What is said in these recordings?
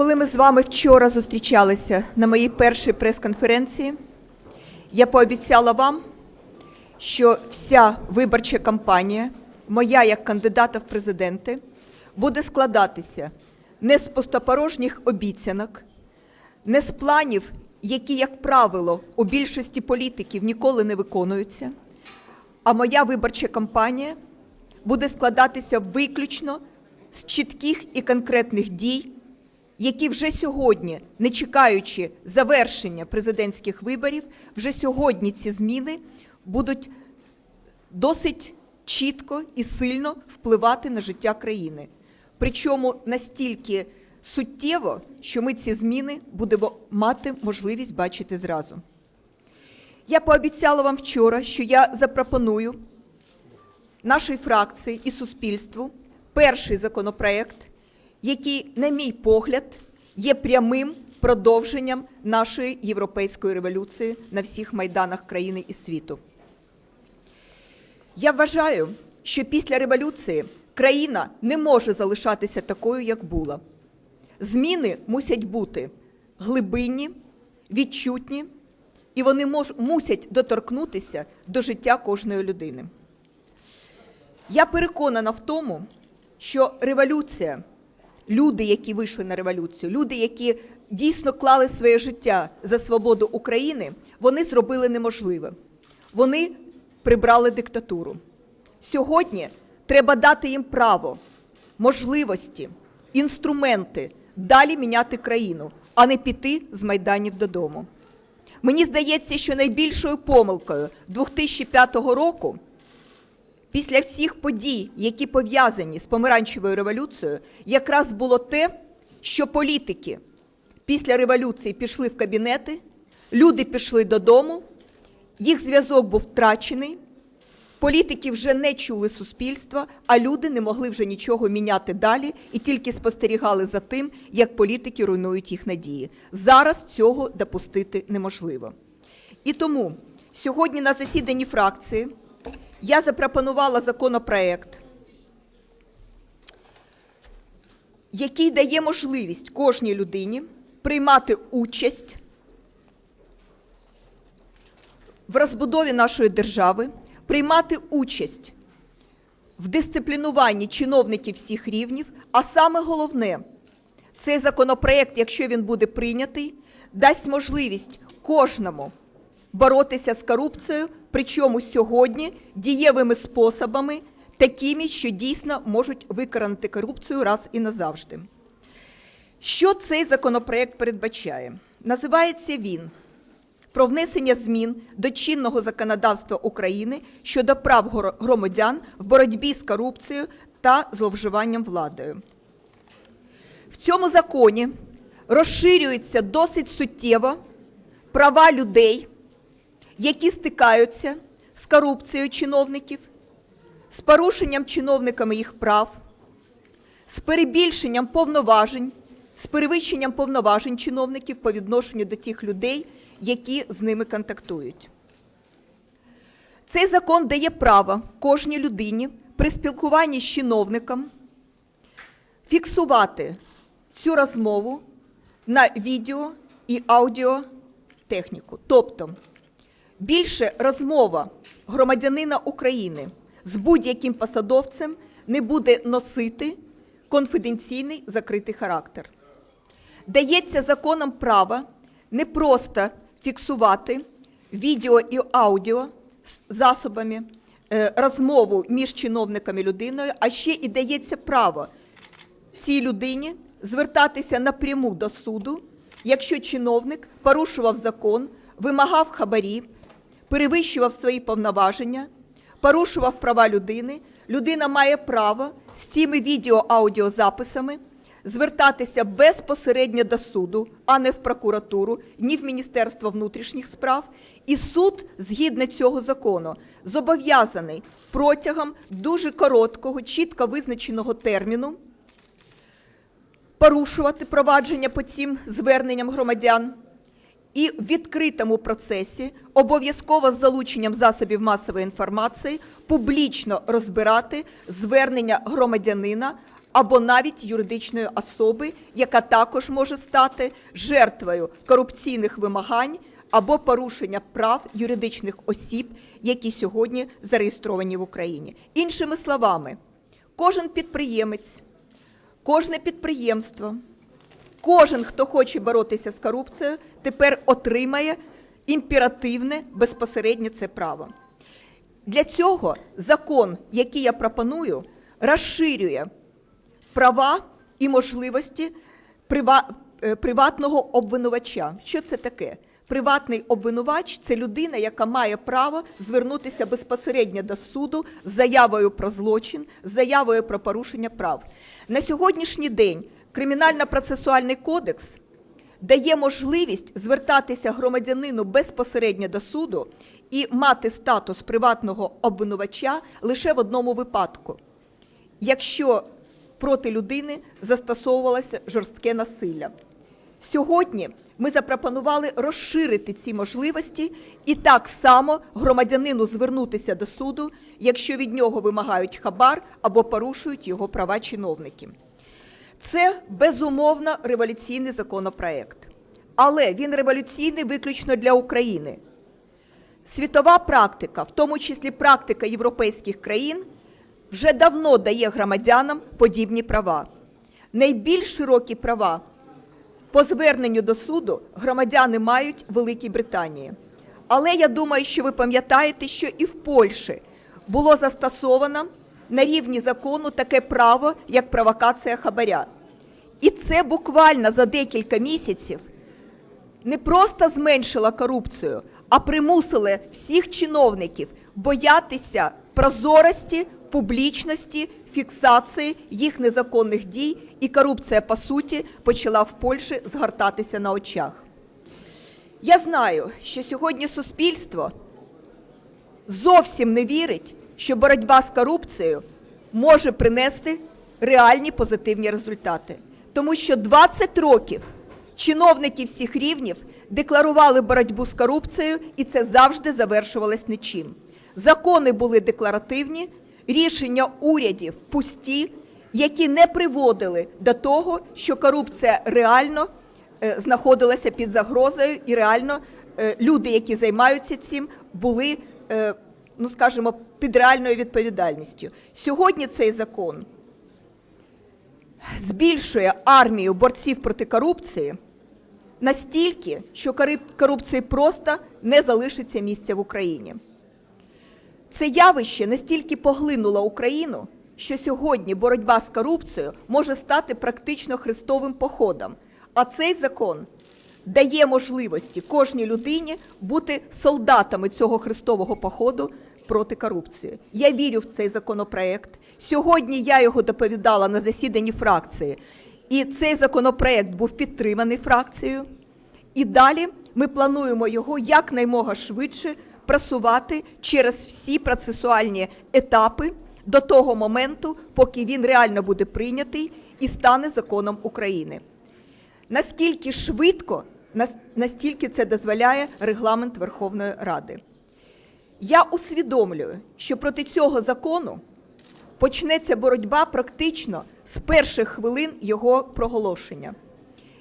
Коли ми з вами вчора зустрічалися на моїй першій прес-конференції, я пообіцяла вам, що вся виборча кампанія, моя як кандидата в президенти, буде складатися не з пустопорожніх обіцянок, не з планів, які, як правило, у більшості політиків ніколи не виконуються, а моя виборча кампанія буде складатися виключно з чітких і конкретних дій, які вже сьогодні, не чекаючи завершення президентських виборів, вже сьогодні ці зміни будуть досить чітко і сильно впливати на життя країни. Причому настільки суттєво, що ми ці зміни будемо мати можливість бачити зразу. Я пообіцяла вам вчора, що я запропоную нашій фракції і суспільству перший законопроект, який, на мій погляд, є прямим продовженням нашої європейської революції на всіх майданах країни і світу. Я вважаю, що після революції країна не може залишатися такою, як була. Зміни мусять бути глибинні, відчутні, і вони мож, мусять доторкнутися до життя кожної людини. Я переконана в тому, що революція, люди, які вийшли на революцію, люди, які дійсно клали своє життя за свободу України, вони зробили неможливе. Вони прибрали диктатуру. Сьогодні треба дати їм право, можливості, інструменти далі міняти країну, а не піти з майданів додому. Мені здається, що найбільшою помилкою 2005 року, після всіх подій, які пов'язані з помаранчевою революцією, якраз було те, що політики після революції пішли в кабінети, люди пішли додому, їх зв'язок був втрачений. Політики вже не чули суспільства, а люди не могли вже нічого міняти далі і тільки спостерігали за тим, як політики руйнують їх надії. Зараз цього допустити неможливо. І тому сьогодні на засіданні фракції я запропонувала законопроект, який дає можливість кожній людині приймати участь в розбудові нашої держави, приймати участь в дисциплінуванні чиновників всіх рівнів, а саме головне, цей законопроект, якщо він буде прийнятий, дасть можливість кожному боротися з корупцією, причому сьогодні дієвими способами, такими, що дійсно можуть викоренити корупцію раз і назавжди. Що цей законопроект передбачає? Називається він про внесення змін до чинного законодавства України щодо прав громадян в боротьбі з корупцією та зловживанням владою. В цьому законі розширюються досить суттєво права людей, які стикаються з корупцією чиновників, з порушенням чиновниками їх прав, з перебільшенням повноважень, з перевищенням повноважень чиновників по відношенню до тих людей, які з ними контактують. Цей закон дає право кожній людині при спілкуванні з чиновником фіксувати цю розмову на відео і аудіотехніку. Тобто більше розмова громадянина України з будь-яким посадовцем не буде носити конфіденційний закритий характер. Дається законом право не просто фіксувати відео і аудіо засобами е, розмову між чиновником і людиною, а ще і дається право цій людині звертатися напряму до суду, якщо чиновник порушував закон, вимагав хабарів, перевищував свої повноваження, порушував права людини, людина має право з цими відео-аудіозаписами звертатися безпосередньо до суду, а не в прокуратуру, ні в Міністерство внутрішніх справ. І суд, згідно цього закону, зобов'язаний протягом дуже короткого, чітко визначеного терміну порушувати провадження по цим зверненням громадян і в відкритому процесі, обов'язково з залученням засобів масової інформації, публічно розбирати звернення громадянина або навіть юридичної особи, яка також може стати жертвою корупційних вимагань або порушення прав юридичних осіб, які сьогодні зареєстровані в Україні. Іншими словами, кожен підприємець, кожне підприємство, кожен, хто хоче боротися з корупцією, тепер отримає імперативне безпосереднє це право. Для цього закон, який я пропоную, розширює права і можливості е, приватного обвинувача. Що це таке? Приватний обвинувач це людина, яка має право звернутися безпосередньо до суду з заявою про злочин, з заявою про порушення прав. На сьогоднішній день Кримінально-процесуальний кодекс дає можливість звертатися громадянину безпосередньо до суду і мати статус приватного обвинувача лише в одному випадку, якщо проти людини застосовувалося жорстке насилля. Сьогодні ми запропонували розширити ці можливості і так само громадянину звернутися до суду, якщо від нього вимагають хабар або порушують його права чиновники. Це безумовно революційний законопроект, але він революційний виключно для України. Світова практика, в тому числі практика європейських країн, вже давно дає громадянам подібні права. Найбільш широкі права по зверненню до суду громадяни мають Великій Британії. Але я думаю, що ви пам'ятаєте, що і в Польщі було застосовано на рівні закону таке право, як провокація хабаря. І це буквально за декілька місяців не просто зменшила корупцію, а примусили всіх чиновників боятися прозорості, публічності, фіксації їх незаконних дій, і корупція, по суті, почала в Польщі згортатися на очах. Я знаю, що сьогодні суспільство зовсім не вірить, що боротьба з корупцією може принести реальні позитивні результати. Тому що 20 років чиновники всіх рівнів декларували боротьбу з корупцією, і це завжди завершувалось нічим. Закони були декларативні, рішення урядів пусті, які не приводили до того, що корупція реально е, знаходилася під загрозою, і реально е, люди, які займаються цим, були, е, ну скажімо, під реальною відповідальністю. Сьогодні цей закон збільшує армію борців проти корупції настільки, що кору- корупції просто не залишиться місця в Україні. Це явище настільки поглинуло Україну, що сьогодні боротьба з корупцією може стати практично хрестовим походом. А цей закон дає можливості кожній людині бути солдатами цього хрестового походу проти корупції. Я вірю в цей законопроект. Сьогодні я його доповідала на засіданні фракції, і цей законопроект був підтриманий фракцією. І далі ми плануємо його якнаймога швидше просувати через всі процесуальні етапи до того моменту, поки він реально буде прийнятий і стане законом України. Наскільки швидко, настільки це дозволяє регламент Верховної Ради. Я усвідомлюю, що проти цього закону почнеться боротьба практично з перших хвилин його проголошення.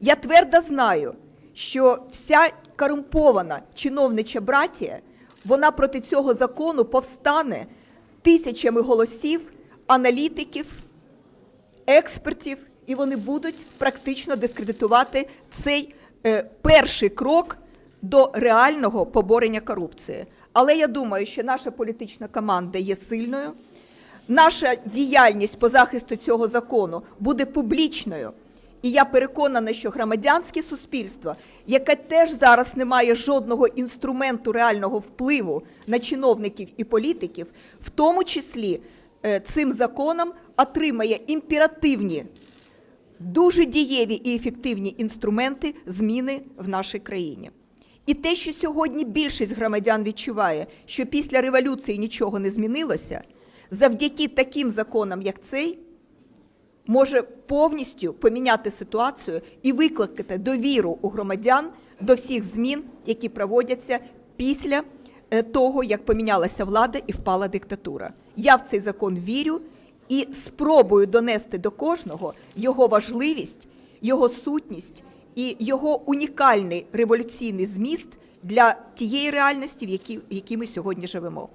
Я твердо знаю, що вся корумпована чиновнича братія, вона проти цього закону повстане тисячами голосів, аналітиків, експертів, і вони будуть практично дискредитувати цей е, перший крок до реального поборення корупції. Але я думаю, що наша політична команда є сильною. Наша діяльність по захисту цього закону буде публічною. І я переконана, що громадянське суспільство, яке теж зараз не має жодного інструменту реального впливу на чиновників і політиків, в тому числі е, цим законом отримає імперативні, дуже дієві і ефективні інструменти зміни в нашій країні. І те, що сьогодні більшість громадян відчуває, що після революції нічого не змінилося, завдяки таким законам, як цей, може повністю поміняти ситуацію і викликати довіру у громадян до всіх змін, які проводяться після е, того, як помінялася влада і впала диктатура. Я в цей закон вірю і спробую донести до кожного його важливість, його сутність і його унікальний революційний зміст для тієї реальності, в якій, в якій ми сьогодні живемо.